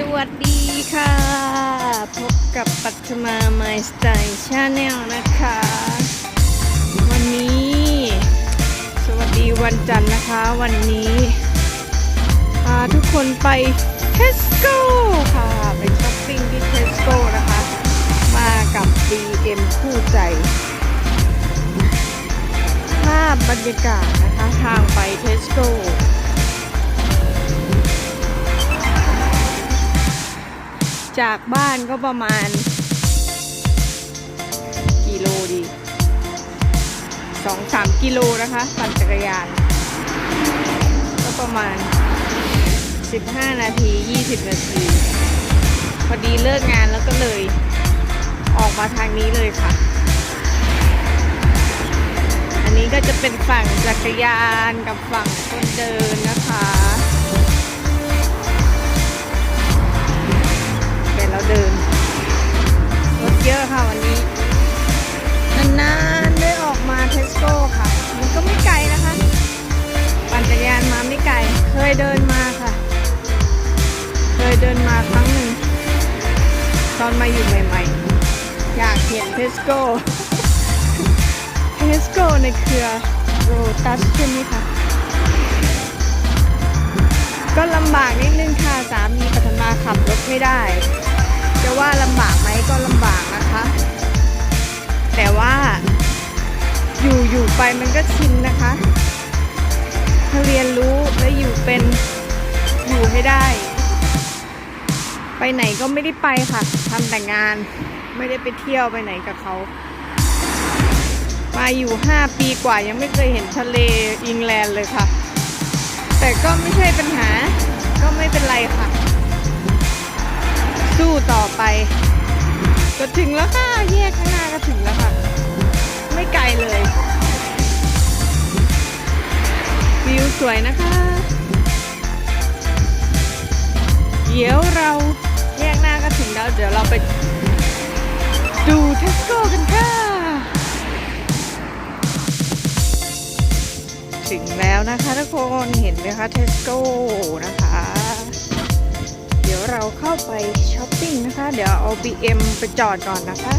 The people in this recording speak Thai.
สวัสดีค่ะ พบกับปัทมา My Style Channel นะคะ วันนี้ สวัสดีวันจันทร์นะคะ วันนี้พาทุกคนไปเทสโก้ค่ะ ไปช้อปปิ้งที่เทสโก้นะคะ มากับ BM คู่ใจ ภาพบรรยากาศนะคะ ทางไปเทสโก้ จากบ้านก็ประมาณกิโลดีสองสามกิโลนะคะปั่นจักรยาน ก็ประมาณ 15 นาที 20 นาที พอดีเลิกงานแล้วก็เลยออกมาทางนี้เลยค่ะ อันนี้ก็จะเป็นฝั่งจักรยานกับฝั่งคนเดินนะ เคยเดินมาค่ะ เคยเดินมาครั้งหนึ่ง ตอนมาอยู่ใหม่ๆ อยากเห็นเทสโก้เทสโก้ในเครือโรตัสใช่ไหมคะก็ลำบากนิดนึงค่ะสามีปัทมาขับรถไม่ได้ จะว่าลำบากไหมก็ลำบากนะคะ แต่ว่าอยู่อยู่ไปมันก็ชินนะคะถ้าเรียนรู้ เป็นอยู่ให้ได้ ไปไหนก็ไม่ได้ไปค่ะทำแต่งานไม่ได้ไปเที่ยวไปไหนกับเขา มาอยู่ 5 ปีกว่ายังไม่เคยเห็นทะเลอิงแลนด์เลยค่ะ แต่ก็ไม่ใช่ปัญหาก็ไม่เป็นไรค่ะ สู้ต่อไป ก็ถึงแล้วค่ะ แยกข้างหน้าก็ถึงแล้วค่ะ ไม่ไกลเลย วิวสวยนะคะ เดี๋ยวเราแยกหน้าก็ถึงแล้ว เดี๋ยวเราไปดูเทสโก้กันค่ะ ถึงแล้วนะคะทุกคนเห็นไหมคะเทสโก้นะคะ เดี๋ยวเราเข้าไปช้อปปิ้งนะคะ เดี๋ยวเอา BM ไปจอดก่อนนะคะ